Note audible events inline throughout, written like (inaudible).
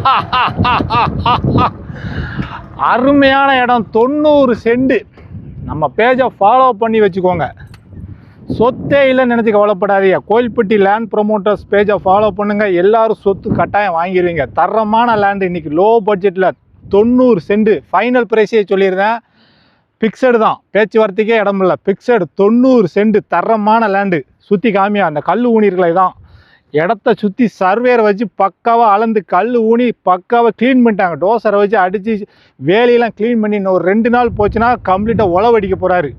(laughs) அருமையான இடம். தொண்ணூறு செண்டு. நம்ம பேஜை ஃபாலோ பண்ணி வச்சுக்கோங்க. சொத்தே இல்லைன்னு நினச்சி கவலைப்படாதீங்க. கோயில்பட்டி லேண்ட் ப்ரொமோட்டர்ஸ் பேஜை ஃபாலோ பண்ணுங்கள் எல்லாரும் சொத்து கட்டாயம் வாங்கிடுவீங்க. தரமான லேண்டு இன்றைக்கி லோ பட்ஜெட்டில் தொண்ணூறு செண்டு. ஃபைனல் ப்ரைஸே சொல்லியிருந்தேன். ஃபிக்ஸடு தான். பேச்சுவார்த்தைக்கே இடம் இல்லை ஃபிக்ஸடு தொண்ணூறு செண்டு தரமான லேண்டு சுற்றி காமியா அந்த கல் ஊனியர்களை தான் இடத்த சுற்றி சர்வேரை வச்சு பக்காவாக அளந்து கல் ஊனி பக்காவாக க்ளீன் பண்ணிட்டாங்க. டோசரை வச்சு அடித்து வேலையெல்லாம் க்ளீன் பண்ணி இன்னும் ஒரு ரெண்டு நாள் போச்சுன்னா கம்ப்ளீட்டாக உழவடிக்க போகிறாரு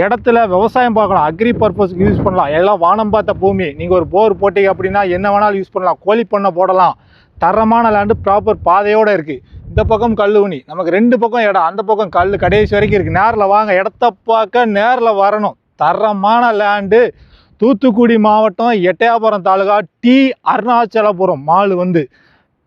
இடத்துல விவசாயம் பார்க்கலாம் அக்ரி பர்பஸ்க்கு யூஸ் பண்ணலாம். எல்லாம் வானம் பார்த்த பூமி. நீங்கள் ஒரு போர் போட்டீங்க அப்படின்னா என்ன வேணாலும் யூஸ் பண்ணலாம். கோழி பண்ணை போடலாம். தரமான லேண்டு ப்ராப்பர் பாதையோடு இருக்குது இந்த பக்கம் கல் ஊனி. நமக்கு ரெண்டு பக்கம் இடம். அந்த பக்கம் கல் கடைசி வரைக்கும் இருக்குது நேரில் வாங்க. இடத்த பார்க்க நேரில் வரணும். தரமான லேண்டு தூத்துக்குடி மாவட்டம் எட்டயாபுரம் தாலுகா டி அருணாச்சலபுரம் மால் வந்து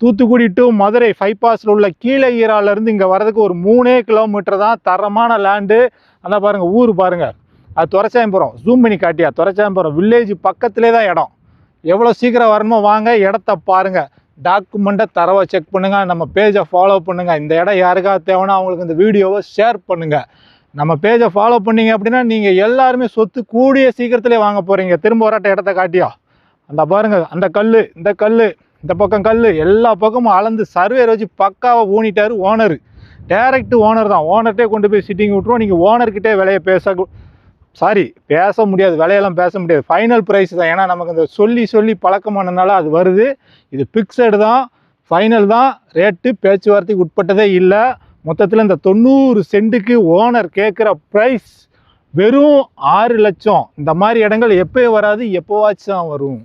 தூத்துக்குடி டு மதுரை ஃபைபாஸில் உள்ள கீழே ஈராலேருந்து இங்கே வர்றதுக்கு ஒரு மூணே கிலோமீட்டர் தான் தரமான லேண்டு அந்த பாருங்கள் ஊர் பாருங்கள் அது துறைச்சாயம்புரம் ஜூம் பண்ணி காட்டியா? துறைச்சாயம்புரம் வில்லேஜ் பக்கத்திலே தான் இடம். எவ்வளோ சீக்கிரம் வரணுமோ வாங்க இடத்த பாருங்கள் டாக்குமெண்ட்டை தரவை செக் பண்ணுங்கள் நம்ம பேஜை ஃபாலோ பண்ணுங்கள் இந்த இடம் யாருக்காவது தேவைன்னா அவங்களுக்கு இந்த வீடியோவை ஷேர் பண்ணுங்கள் நம்ம பேஜை ஃபாலோ பண்ணீங்க அப்படின்னா நீங்கள் எல்லாருமே சொத்து கூடிய சீக்கிரத்துலேயே வாங்க போகிறீங்க திரும்ப வராட்ட இடத்த காட்டியா? அந்த பாருங்கள் அந்த கல் இந்த கல் இந்த பக்கம் கல் எல்லா பக்கமும் அளந்து சர்வேர் வச்சு பக்காவாக ஊனிட்டார் ஓனர் டேரக்ட் ஓனர் தான். ஓனர்கிட்டே கொண்டு போய் சிட்டிங் விட்ருவோம் நீங்கள் ஓனர்கிட்டே விலையை பேச சாரி பேச முடியாது. விலையெல்லாம் பேச முடியாது. ஃபைனல் ப்ரைஸ் தான். ஏன்னா நமக்கு இந்த சொல்லி சொல்லி பழக்கமானதுனால அது வருது. இது ஃபிக்ஸடு தான். ஃபைனல் தான். ரேட்டு பேச்சுவார்த்தைக்கு உட்பட்டதே இல்லை. மொத்தத்தில் இந்த தொண்ணூறு சென்ட்டுக்கு ஓனர் கேட்குற ப்ரைஸ் வெறும் ஆறு லட்சம். இந்த மாதிரி இடங்கள் எப்போ வராது எப்போவாச்சும் தான் வரும்.